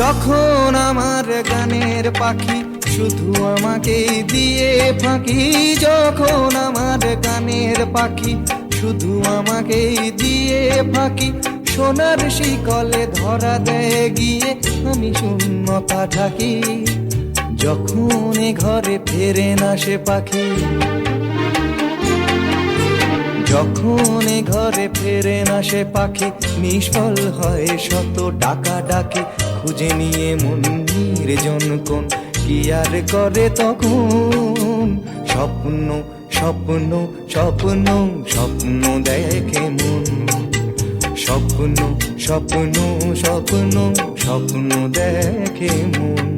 যখন আমার গানের পাখি শুধু আমাকে দিয়ে ফাঁকি, যখন আমার গানের পাখি শুধু আমাকে দিয়ে ফাঁকি, সোনার শিকলে ধরা দেয় গিয়ে আমি শূন্যতা ঢাকি, যখন ঘরে ফেরে না সে পাখি। যখন ঘরে ফেরে না সে পাখি, নিষ্ফল হয় শত ডাকা ডাকি খুঁজে নিয়ে মন নির্জন কোন কি আর করে তখন? স্বপ্ন স্বপ্ন স্বপ্ন স্বপ্ন দেখে মন। স্বপ্ন স্বপ্ন স্বপ্ন স্বপ্ন দেখে মন।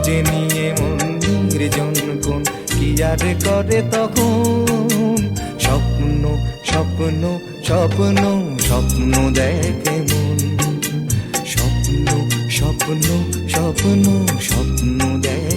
খুঁজে নিয়ে মন নির্জন কি আর করে তখন? স্বপ্ন স্বপ্ন স্বপ্ন স্বপ্ন দেখে মন। স্বপ্ন স্বপ্ন স্বপ্ন স্বপ্ন দেখে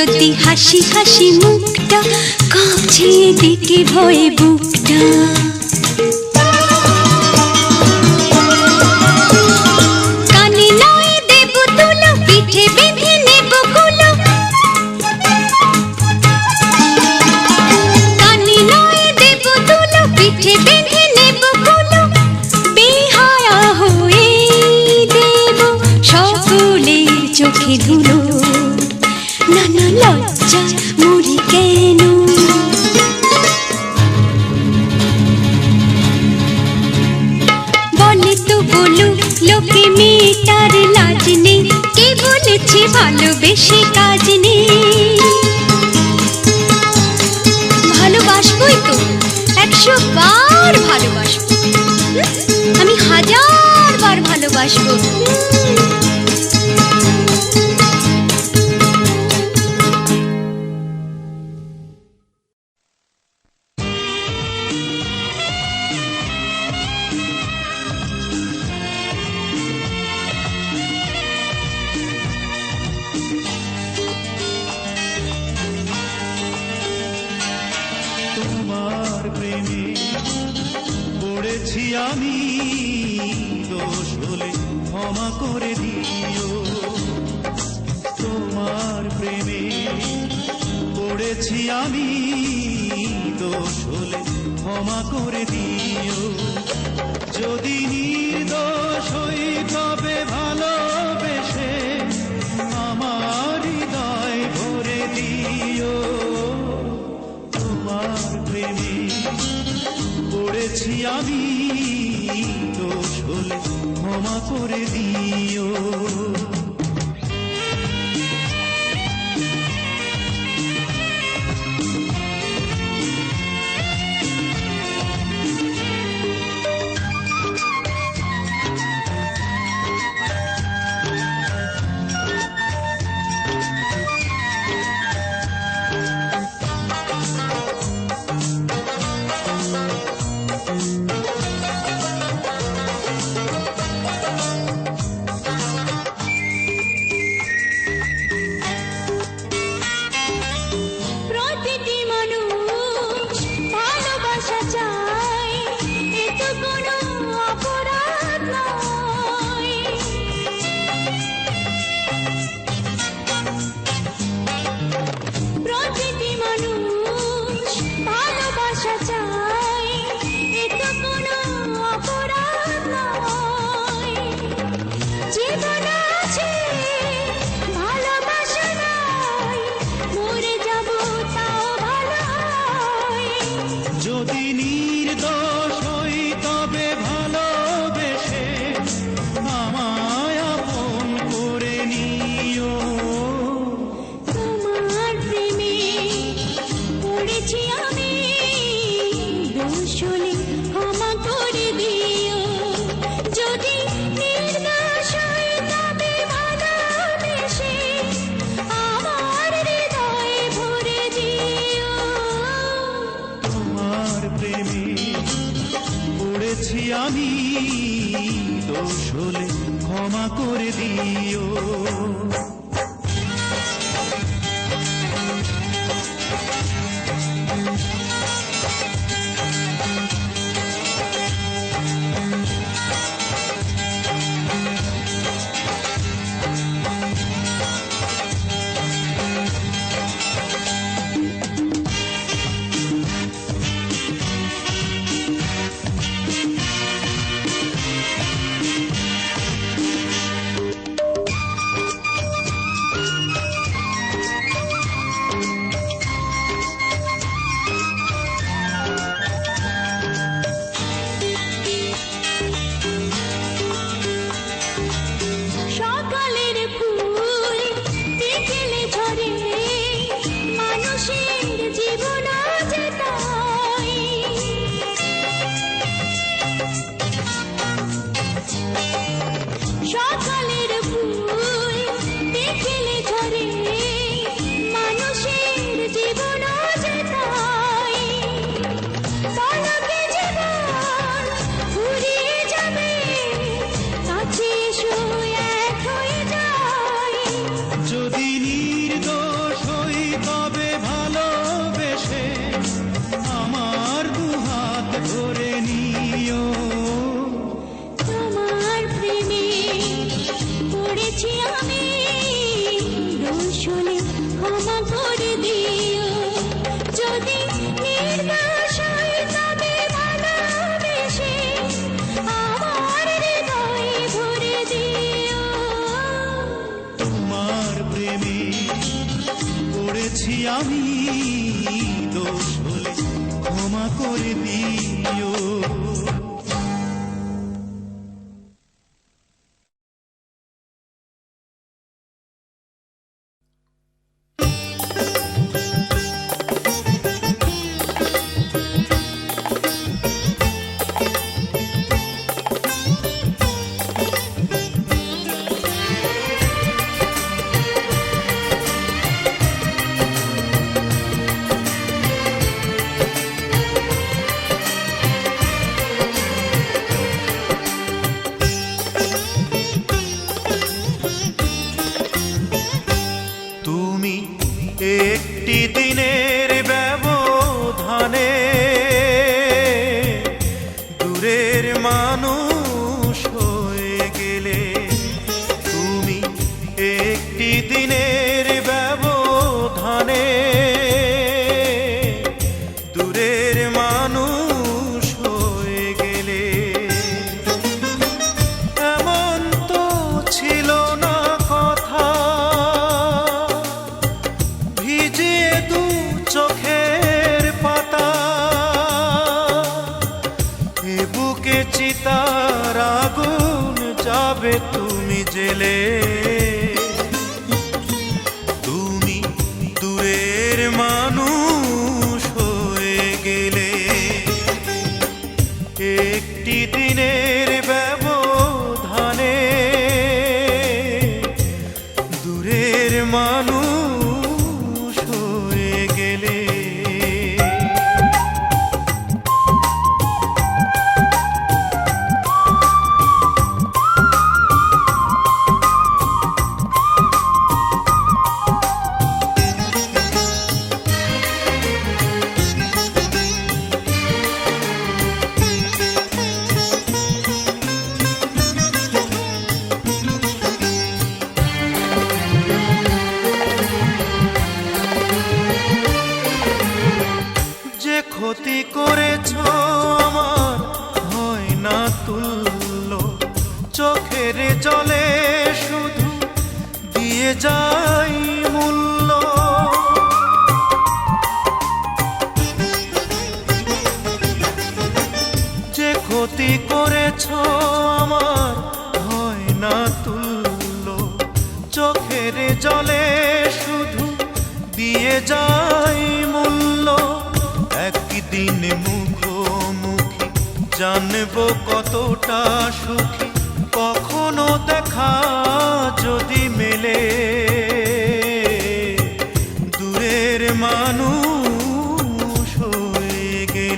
যদি হাসি হাসি মুখটা কাঁপছে দিকে ভয় বুকটা। সে কাজ নেই। তো একশো বার ভালোবাসবো আমি ভালোবাসবো। ক্ষমা করে দিও। যদি নির্দোষ হই, তবে ভালোবেসে আমার হৃদয় ভরে দিও। তোমার প্রেমে পড়েছি আমি, দোষ হলে ক্ষমা করে দিও। তুমি জেলে।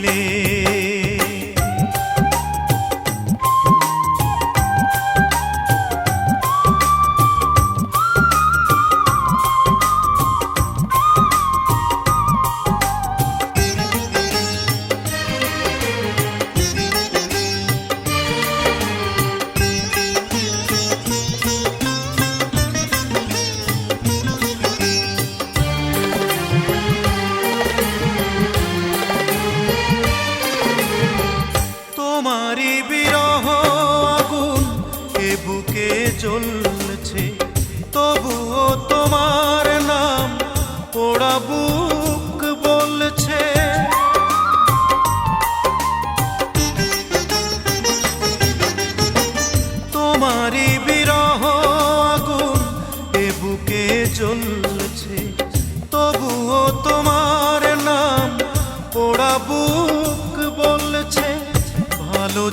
மேலே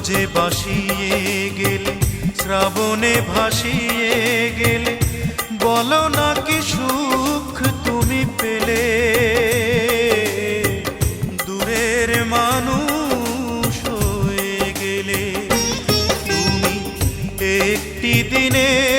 সজে বাসিয়ে গেলে, শ্রাবণে ভাসিয়ে গেলে, বলো না কি সুখ তুমি পেলে? দূরের মানুষ হয়ে গেলে, তুমি একটি দিনের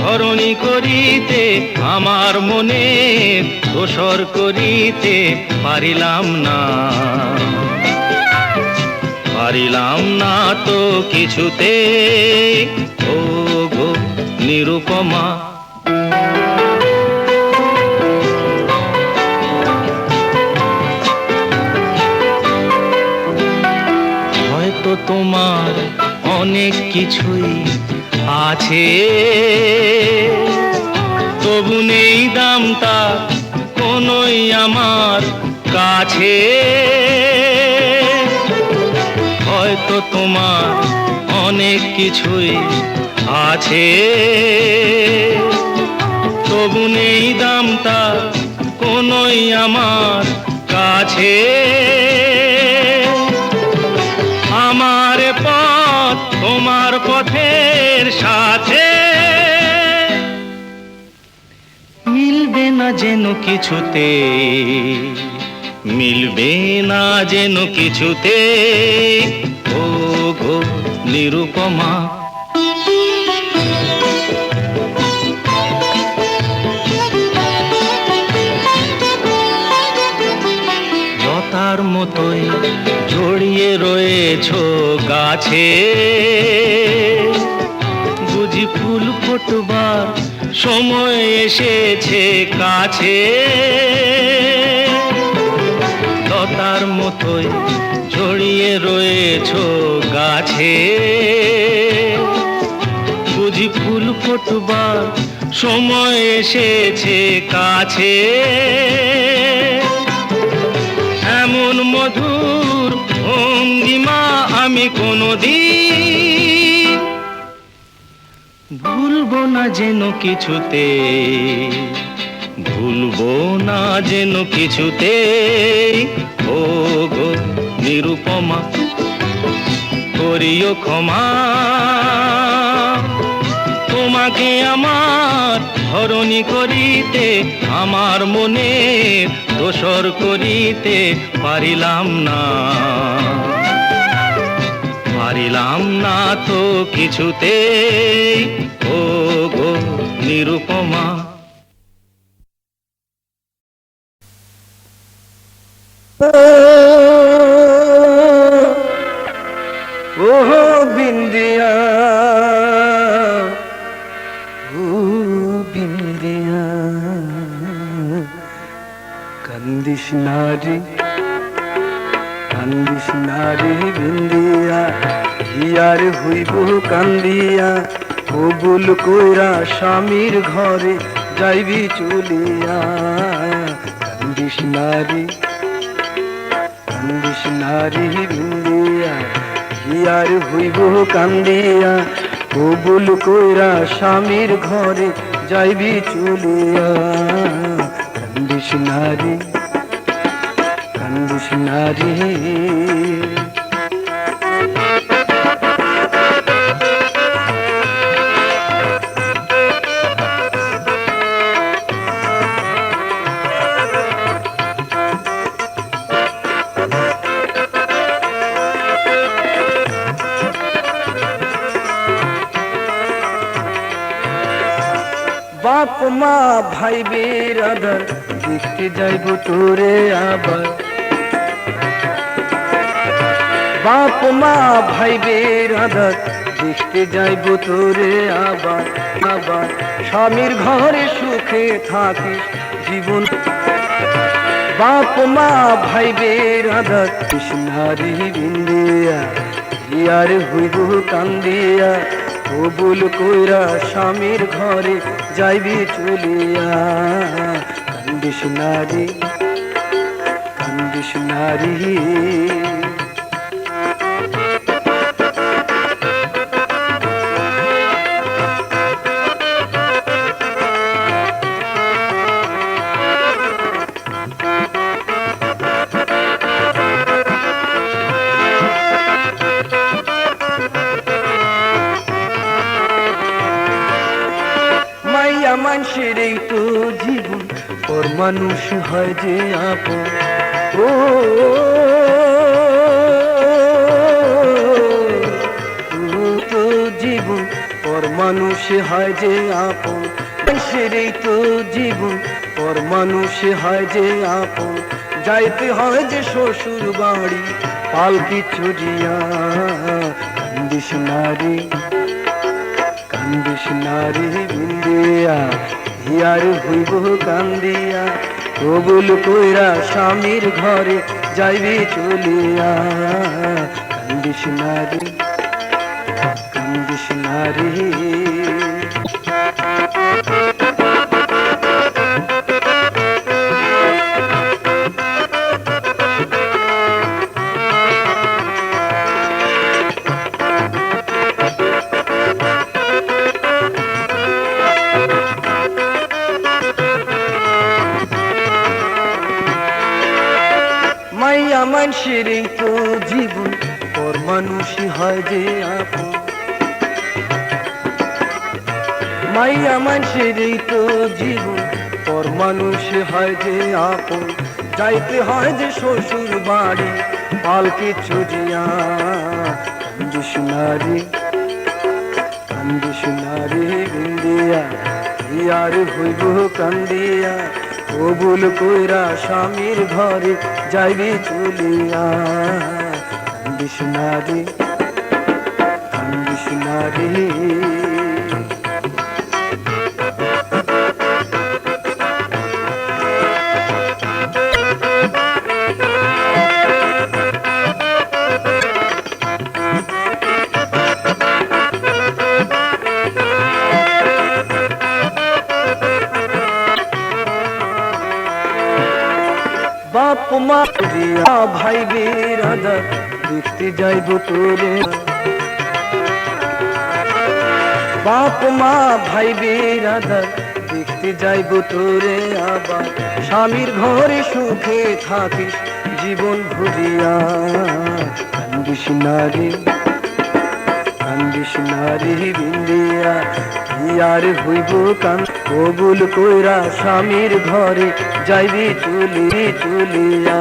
ধরণী করিতে, আমার মনে দোসর করিতে পারিলাম না। পারিলাম না তো কিছুতে ও গো নিরুপমা। হয়তো তোমার অনেক কিছুই আছে। তবু নেই দামটা কোনোই আমার কাছে। হয়তো তোমার অনেক কিছুই আছে। তবু নেই দামটা কোনোই আমার কাছে। যেন কিছুতে মিলবে না যেন কিছুতে। ও গো নিরুপমা। লতার মতোই জড়িয়ে রয়েছ গাছে। বুঝি ফুল ফোটবার সময় এসেছে কাছে। লতার মতোই জড়িয়ে রয়েছ গাছে। বুঝি ফুল ফোটবার সময় এসেছে কাছে। এমন মধুর ভঙ্গিমা আমি কোনোদিন ভুলবো না যেন কিছুতে, ভুলবো না যেন কিছুতে। ও গো নিরুপমা, করিও ক্ষমা। তোমাকে আমার ধরণী করিতে, আমার মনে দোসর করিতে পারিলাম না। পারিলাম না তো কিছুতে। ও গো নিরুপমা। ও বিন্দিয়া। ও বিন্দিয়া। বিন্দিয়া। হিয়ার হইব কান্দিয়া, কবুল কইরা স্বামীর ঘরে যাইবি চলিয়া। কান্দিস নারী কান্দিস নারী বিন্দিয়া হিয়ার হইব কান্দিয়া, কবুল কইরা স্বামীর ঘরে যাইবি চলিয়া। কান্দিস নারী কান্দিস নারী। ভাই বেরাদার দেখতে যাইব তোরে আবার। বাপ মা, ভাই বেরাদার দেখতে যাইব তোরে আবার আবার। স্বামীর ঘরে সুখে থাকিস জীবন। বাপ মা, ভাই বেরাদার কৃষ্ণারি বিন্দিয়া ইয়ার হইব কান্দিয়া, কবুল কইরা স্বামীর ঘরে যাইবি চলিয়া। কান্দিস নারী কান্দিস নারী মানুষ হয় যে আপন ও তো জীবন পর মানুষ হয় যে আপন সেরেই তো জীবন পর মানুষ হয় যে আপন যাইতে হয় যে শ্বশুর বাড়ি পালকি চুরিয়া কান্দিস নারী কান্দিস নারী বিন্দিয়া হিয়ার হইব কান্দিয়া কবুল কইরা স্বামীর ঘরে যাইবি চলিয়া। কান্দিস নারী কান্দিস নারী মানুষের এই তো জীবন, পর মানুষই হয় যে আপন। মাইয়া মানুষের এই তো জীবন, পর মানুষ হয় যে আপন। যাইতে হয় যে শ্বশুর বাড়ি, পালকে চুরিয়া কান্দিস নারী কান্দিস নারী বিন্দিয়া ইয়ার হইব কান্দিয়া, কবুল কইরা স্বামীর ঘরে যাইবি তুলিয়া কান্দিস নারী Thank নারী ভাই বিরাদার দেখতে যাইব তোরে বাপ মা ভাই বিরাদার দেখতে যাইব তোরে আবার। স্বামীর ঘরে সুখে থাকিস, জীবন ভরিয়া কান্দিস নারী কান্দিস নারী বিন্দিয়া। ইয়ার হইব কান, কবুল কইরা স্বামীর ঘরে যাইবি চলি, চলিয়া।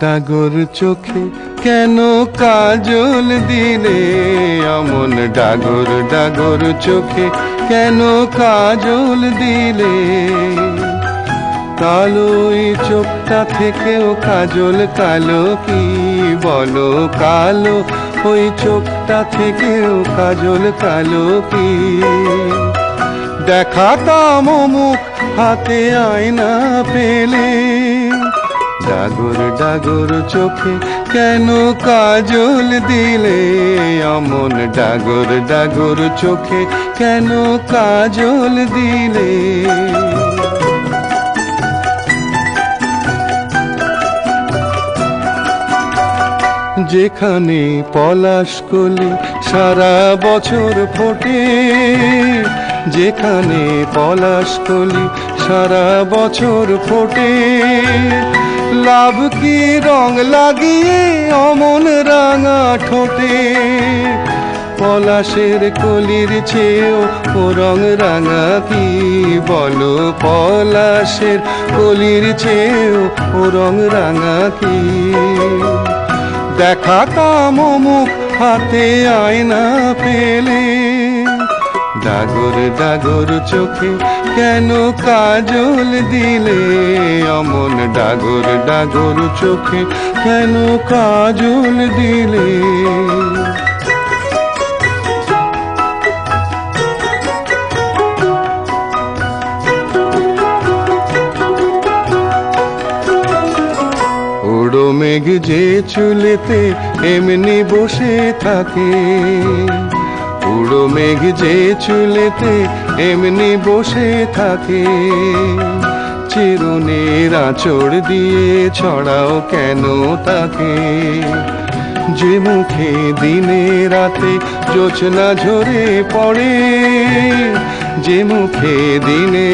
ডাগর চোখে কেন কাজল দিলে? অমন ডাগর ডাগর চোখে কেন কাজল দিলে? কালো এই চোখটা থেকেও কাজল কালো কি বলো? কালো ওই চোখটা থেকেও কাজল কালো কি? দেখাতাম মুখ হাতে আয়না পেলে। ডাগর ডাগর চোখে কেন কাজল দিলে? অমন ডাগর ডাগর চোখে কেন কাজল দিলে? যেখানে পলাশ কলি সারা বছর ফোটে, যেখানে পলাশ কলি সারা বছর ফোটে লাভ কি রং লাগিয়ে অমন রাঙা ঠোঁটে? পলাশের কলির চেয়েও ও রং রাঙা কি বলো? পলাশের কলির চেয়েও ও রং রাঙা কি? দেখাতাম মুখ হাতে আয়না পেলে ডাগর ডাগর চোখে কেন কাজল দিলে? অমন ডাগর ডাগর চোখে কেন কাজল দিলে? মেঘ যে চুলেতে এমনি বসে থাকে। উড়ো মেঘ যে চুলেতে এমনি বসে থাকে। চিরুনির আঁচড় দিয়ে ছড়াও কেন তাকে? যে মুখে দিনে রাতে জোছনা ঝরে পড়ে, যে মুখে দিনে